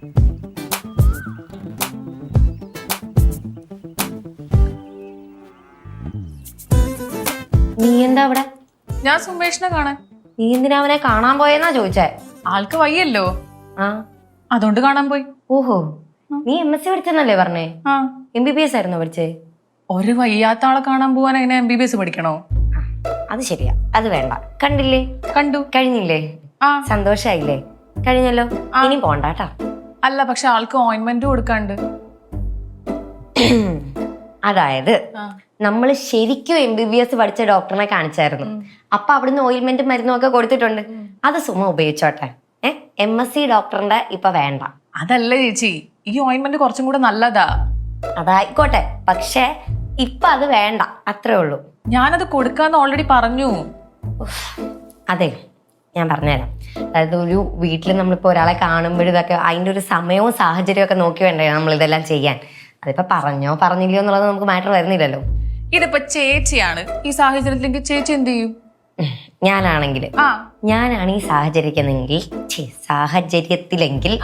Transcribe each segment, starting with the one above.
നീ എന്താ അവിടെ ഞാൻ സുമേഷിനെ കാണാൻ. നീ എന്തിനാ അവനെ കാണാൻ പോയെന്നാ ചോദിച്ചേ? ആൾക്ക് വയ്യല്ലോ. ആ. അതുകൊണ്ട് കാണാൻ പോയി. ഓഹോ. നീ എം എസ് സി പഠിച്ചെന്നല്ലേ പറഞ്ഞേ? ആ. എം ബി ബി എസ് ആയിരുന്നു പഠിച്ചേ? ഒരു വയ്യാത്ത ആളെ കാണാൻ പോവാൻ എങ്ങനെ എം ബി ബി എസ് പഠിക്കണോ? അത് ശരിയാ. അത് വേണ്ട. കണ്ടില്ലേ? കണ്ടു. കഴിഞ്ഞില്ലേ? ആ. സന്തോഷായില്ലേ? കഴിഞ്ഞല്ലോ. ഇനി പോണ്ടാട്ടാ. അല്ല പക്ഷെ ആൾക്ക് ഓയിൻമെന്റ് കൊടുക്കാണ്ട് അതായത് നമ്മൾ ശരിക്കും എം ബി ബി എസ് പഠിച്ച ഡോക്ടറിനെ കാണിച്ചായിരുന്നു. അപ്പൊ അവിടുന്ന് ഓയിൽമെന്റ് മരുന്നും ഒക്കെ കൊടുത്തിട്ടുണ്ട് അത് സുമ ഉപയോഗിച്ചോട്ടെ. എം എസ് സി ഡോക്ടറിന്റെ ഇപ്പൊ വേണ്ട. അതല്ല ചേച്ചി ഈ ഓയിൻമെന്റ് കുറച്ചും കൂടെ നല്ലതാ. അതായിക്കോട്ടെ. പക്ഷെ ഇപ്പൊ അത് വേണ്ട. അത്രേ ഉള്ളൂ. ഞാനത് കൊടുക്കാന്ന് ഓൾറെഡി പറഞ്ഞു. അതെ. ഞാൻ പറഞ്ഞുതരാം. അതായത് ഒരു വീട്ടിൽ നമ്മളിപ്പോൾ ഒരാളെ കാണുമ്പോഴും ഇതൊക്കെ അതിന്റെ ഒരു സമയവും സാഹചര്യവും ഒക്കെ നോക്കി വേണ്ടേ നമ്മൾ ഇതെല്ലാം ചെയ്യാൻ? അതിപ്പോ പറഞ്ഞോ പറഞ്ഞില്ലയോ എന്നുള്ളത് നമുക്ക് മാറ്റർ വരുന്നില്ലല്ലോ. ഇതിപ്പോ ചേച്ചിയാണ്. ഈ സാഹചര്യത്തിലേക്ക് ചേച്ചി എന്ത് ചെയ്യും? ഞാനാണെങ്കിൽ. ഞാനാണ് ഈ സാഹചര്യക്കുന്നെങ്കിൽ സാഹചര്യത്തിലെങ്കിൽ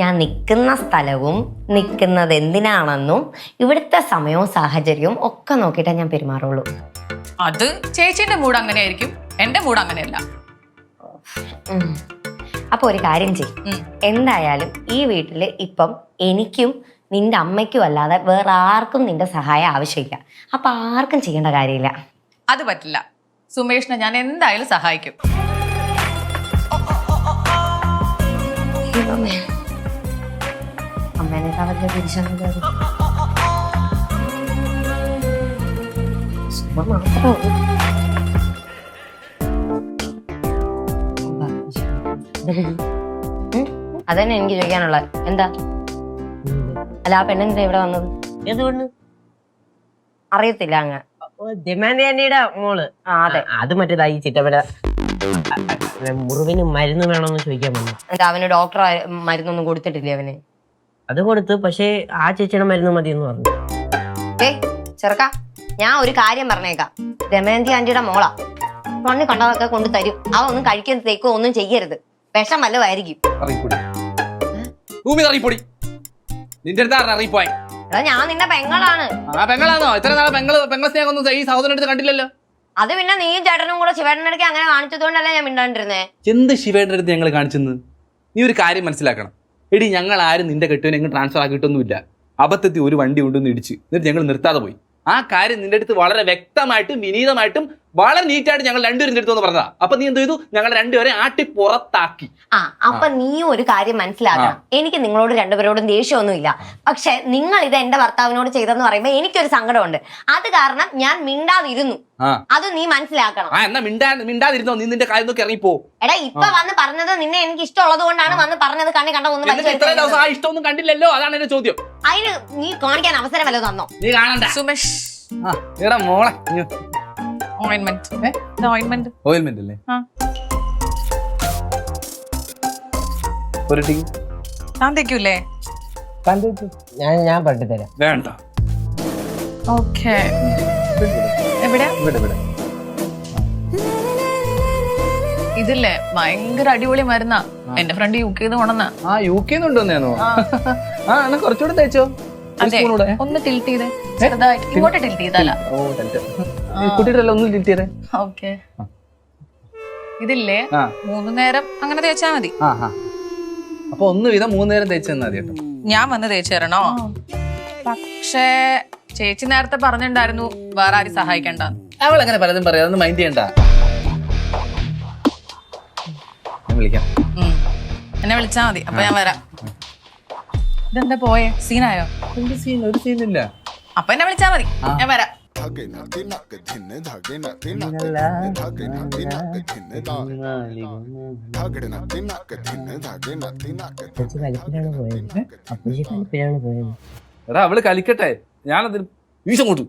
ഞാൻ നിൽക്കുന്ന സ്ഥലവും നിൽക്കുന്നത് എന്തിനാണെന്നും ഇവിടുത്തെ സമയവും സാഹചര്യവും ഒക്കെ നോക്കിയിട്ടേ ഞാൻ പെരുമാറുള്ളൂ. അത് ചേച്ചിന്റെ മൂഡ് അങ്ങനെയായിരിക്കും. എന്റെ മൂഡ് അങ്ങനെയല്ല. ഉം. അപ്പൊ ഒരു കാര്യം ചെയ്യും. എന്തായാലും ഈ വീട്ടിൽ ഇപ്പം എനിക്കും നിന്റെ അമ്മയ്ക്കും അല്ലാതെ വേറെ ആർക്കും നിന്റെ സഹായം ആവശ്യമില്ല. അപ്പൊ ആർക്കും ചെയ്യേണ്ട കാര്യമില്ല. അത് പറ്റില്ല. സുമേഷിനെ ഞാൻ എന്തായാലും സഹായിക്കും. അമ്മേനെ? സുമ മാത്രമേ അതന്നെ എനിക്ക് ചോദിക്കാനുള്ള. എന്താ? അല്ല ആ പെണ്ണെന്താ ഇവിടെ വന്നത്? എന്തുകൊണ്ട് അറിയത്തില്ല അങ്ങ്. മോൾ. ആ അതെ. ആ, അത് മറ്റേതാ ഈ ചിറ്റപ്പന. മുറിവിന് മരുന്ന് വേണമെന്ന് ചോദിക്കാൻ വന്നു. അവന് ഡോക്ടർ മരുന്നൊന്നും കൊടുത്തിട്ടില്ലേ അവന്? അത് കൊടുത്ത് പക്ഷേ ആ ചേച്ചിയുടെ മരുന്ന് മതി എന്ന് പറഞ്ഞു. ഏയ് ചെറുക്ക ഞാൻ ഒരു കാര്യം പറഞ്ഞേക്കാം. ദമയന്തി ആന്റിയുടെ മോളാ. കണ്ണി കണ്ടതൊക്കെ കൊണ്ട് തരും. അവ ഒന്നും ഒന്നും ചെയ്യരുത്. വിഷം വല്ലതായിരിക്കും അറിയിപ്പൊടി. ഭൂമി അറിയിപ്പൊടി. നിന്റെ അടുത്ത് അറിയിപ്പോയി എടാ ഞാൻ നിന്റെ പെങ്ങളാണ്. ആ പെങ്ങളാണോ? ഇത്ര നാളെ പെങ്ങൾ പെങ്ങളെ സ്നേഹം ഒന്നും ഈ സഹോദരൻ അടുത്ത് കണ്ടില്ലല്ലോ. അത് പിന്നെ നീയും ചേട്ടനും കൂടെ ശിവേട്ടന്റെ അടുക്ക് അങ്ങനെ കാണിച്ചതുകൊണ്ടല്ലേ ഞാൻ മിണ്ടാണ്ടിരുന്നേ? എന്ത് ശിവേന്റെ അടുത്ത് ഞങ്ങൾ കാണിച്ചെന്ന്? നീ ഒരു കാര്യം മനസ്സിലാക്കണം. എടി ഞങ്ങൾ ആരും നിന്റെ കെട്ടുവിനെ ഞങ്ങൾ ട്രാൻസ്ഫർ ആക്കിയിട്ടൊന്നുമില്ല. അബദ്ധത്തിൽ ഒരു വണ്ടി ഉണ്ടെന്ന് ഇടിച്ച്. എന്നിട്ട് ഞങ്ങൾ നിർത്താതെ പോയി. ആ കാര്യം നിന്റെ അടുത്ത് വളരെ വ്യക്തമായിട്ടും വിനീതമായിട്ടും വളരെ നീറ്റായിട്ട് ഞങ്ങൾ രണ്ടുപേരും വന്ന് പറഞ്ഞതാ. അപ്പൊ നീ എന്ത് ചെയ്തു? ഞങ്ങൾ രണ്ടുപേരെ ആട്ടി പുറത്താക്കി. ആ അപ്പൊ നീ ഒരു കാര്യം മനസ്സിലാക്കണം. എനിക്ക് നിങ്ങളോട് രണ്ടുപേരോടും ദേഷ്യമൊന്നുമില്ല. പക്ഷെ നിങ്ങൾ ഇത് എന്റെ ഭർത്താവിനോട് ചെയ്തെന്ന് പറയുമ്പോ എനിക്കൊരു സങ്കടമുണ്ട്. അത് കാരണം ഞാൻ മിണ്ടാതിരുന്നു. അത് നീ മനസ്സിലാക്കണം. ആ എന്നാ മിണ്ടാ മിണ്ടാതിരുന്നോ? നീ നിന്റെ കാര്യം നോക്കി ഇറങ്ങിപ്പോ. എടാ ഇപ്പൊ വന്ന് പറഞ്ഞത് നിന്നെ എനിക്ക് ഇഷ്ടമുള്ളത് കൊണ്ടാണ് വന്ന് പറഞ്ഞത് കണ്ണി കണ്ട ഒന്ന് എന്നിട്ട് ഇത്രയും ദിവസം ആ ഇഷ്ടമൊന്നും കണ്ടില്ലല്ലോ? അതാണ് എന്റെ ചോദ്യം. അതിന് നീ കാണിക്കാൻ അവസരം വല്ലതും തന്നോ? നീ കാണണ്ട. സുമേഷ്. ആ എടാ മോളെ ഓയിൽമെന്റ് അല്ലേ? ആ. ഒരു ടീ താൻ തേക്കൂലേ? ഞാൻ ഞാൻ പട്ടിത്തരാം വേണ്ട. ഓക്കെ. എവിടെ ഇവിടെ ഇവിടെ. ഇതില്ലേ? ഭയങ്കര അടിപൊളി മരുന്നാ. എന്റെ ഫ്രണ്ട് യു കെ കൊണ്ടുവന്ന. ആ യു കെ കൊണ്ടുവന്നേന്നോ? ആ. എന്നാ കുറച്ചുകൂടെ തേച്ചോ. അതെ. ഒന്ന് ടിൽറ്റ് ചെയ്തേ. ചെറുതായിട്ട്. ഇങ്ങോട്ട് ടിൽറ്റ് ചെയ്താലോ. ഓ തന്റെ കുട്ടിയുടെ ഒന്ന് ലിറ്റ് ചെയ്തേ. ഓക്കെ. ഇതില്ലേ? മൂന്ന് നേരം അങ്ങനെ തേച്ചാ മതി. അപ്പൊ ഒന്ന് വീതം മൂന്ന് നേരം തേച്ചു തന്നാ മതി കേട്ടോ. ഞാൻ വന്ന് തേച്ചു തരണോ പക്ഷേ ചേച്ചി നേരത്തെ പറഞ്ഞിട്ടുണ്ടായിരുന്നു വേറെ ആരും സഹായിക്കണ്ട. അവൾ അങ്ങനെ പലതും പറയാം അതൊന്നും മൈൻഡ് ചെയ്യണ്ട. ഞാൻ വിളിക്കാം. എന്നെ വിളിച്ചാ മതി അപ്പൊ ഞാൻ വരാം. ഇതെന്താ പോയേ? സീനായോ? ഒരു സീൻ? ഒരു സീനില്ല. അപ്പൊ എന്നെ വിളിച്ചാ മതി ഞാൻ വരാം. എടാ അവൾ കളിക്കട്ടെ. ഞാനതിന് വീശങ്ങോട്ട്.